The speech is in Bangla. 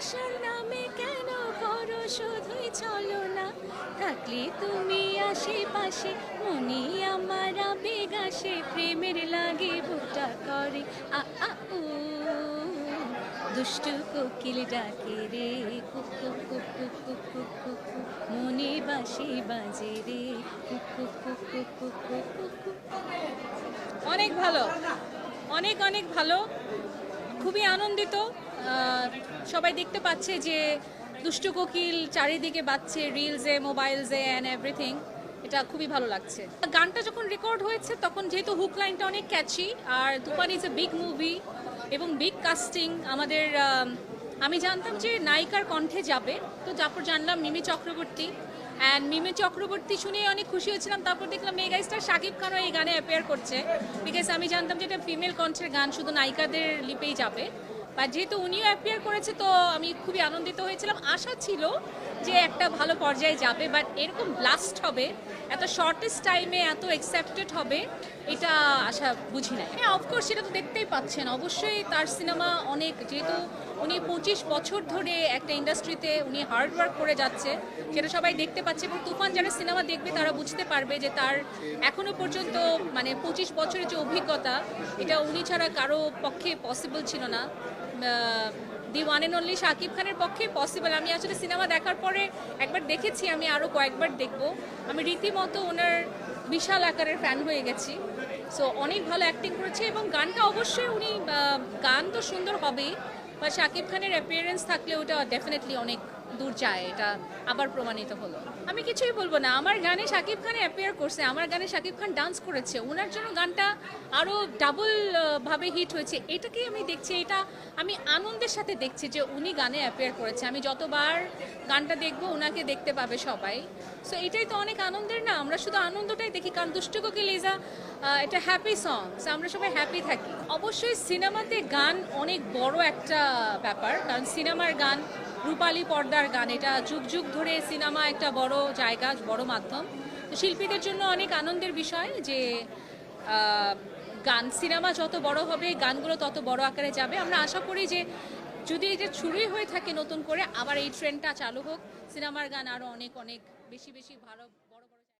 আশার নামে কেন করো শুধুই চলো না থাকলে তুমি আশেপাশে মনে আমার আবেগ আসে প্রেমের লাগে বুকটা করে আ দুষ্টু কোকিল ডাকে রে কুকু কুকু কুকু কুকু মনে বাসে বাজে রে কুকু কুকু কুকু কুকু অনেক ভালো অনেক অনেক ভালো খুবই আনন্দিত সবাই দেখতে পাচ্ছে যে দুষ্টু কোকিল চারিদিকে বাজছে রিলসে মোবাইলসে অ্যান্ড এভরিথিং এটা খুবই ভালো লাগছে। গানটা যখন রেকর্ড হয়েছে, তখন যেহেতু হুক লাইনটা অনেক catchy R Toofan is a big movie এবং বিগ কাস্টিং আমাদের আমি জানতাম যে নায়িকার কণ্ঠে যাবে। তো তারপর জানলাম মিমি চক্রবর্তী। অ্যান্ড মিমি চক্রবর্তী শুনে অনেক খুশি হয়েছিলাম। তারপর দেখলাম মেগা স্টার শাকিব খানও এই গানে অ্যাপেয়ার করছে। বিকজ আমি জানতাম যে এটা ফিমেল কণ্ঠের গান, শুধু নায়িকাদের লিপেই যাবে। বা যেহেতু উনিও অ্যাপিয়ার করেছে তো আমি খুবই আনন্দিত হয়েছিলাম। আশা ছিল যে একটা ভালো পর্যায়ে যাবে বাট এরকম ব্লাস্ট হবে, এত শর্টেস্ট টাইমে এত অ্যাকসেপ্টেড হবে, এটা আশা বুঝি না। হ্যাঁ অফকোর্স সেটা তো দেখতেই পাচ্ছেন। অবশ্যই তার সিনেমা অনেক, যেহেতু উনি পঁচিশ বছর ধরে একটা ইন্ডাস্ট্রিতে উনি হার্ড ওয়ার্ক করে যাচ্ছে, সেটা সবাই দেখতে পাচ্ছে এবং তুফান যারা সিনেমা দেখবে তারা বুঝতে পারবে যে তার এখনও পর্যন্ত মানে পঁচিশ বছরের যে অভিজ্ঞতা, এটা উনি ছাড়া কারও পক্ষে পসিবল ছিল না। The one and only Shakib খানের পক্ষে পসিবল আমি আসলে সিনেমা দেখার পরে একবার দেখেছি, আমি আরও কয়েকবার দেখব। আমি রীতিমতো ওনার বিশাল আকারের ফ্যান হয়ে গেছি। সো অনেক ভালো অ্যাক্টিং করেছে এবং গানটা অবশ্যই উনি গান তো সুন্দর হবেই বা শাকিব খানের অ্যাপিয়ারেন্স থাকলে ওটা ডেফিনেটলি অনেক দূর যায়, এটা আবার প্রমাণিত হলো। আমি কিছুই বলব না, আমার গানে শাকিব খান অ্যাপিয়ার করছে, আমার গানে শাকিব খান ডান্স করেছে ওনার জন্য গানটা আরও ডাবল ভাবে হিট হয়েছে, এটাকেই আমি দেখছি, এটা আমি আনন্দের সাথে দেখছি যে উনি গানে অ্যাপিয়ার করেছে। আমি যতবার গানটা দেখব ওনাকে দেখতে পাবে সবাই। সো এটাই তো অনেক আনন্দের না, আমরা শুধু আনন্দটাই দেখি, কারণ দুষ্টু কোকিল ইজ এটা হ্যাপি সং সো আমরা সবাই হ্যাপি থাকি। অবশ্যই সিনেমাতে গান অনেক বড় একটা ব্যাপার, কারণ সিনেমার গান রূপালী পর্দার গান। এটা যুগ যুগ ধরে সিনেমা একটা বড় জায়গা, বড় মাধ্যম। তো শিল্পীদের জন্য অনেক আনন্দের বিষয় যে গান, সিনেমা যত বড় হবে, গানগুলো তত বড় আকারে যাবে। আমরা আশা করি যে, যদি এটা শুরুই হয়ে থাকে নতুন করে, আবার এই ট্রেন্ডটা চালু হোক, সিনেমার গান আরও অনেক অনেক বেশি বেশি ভালো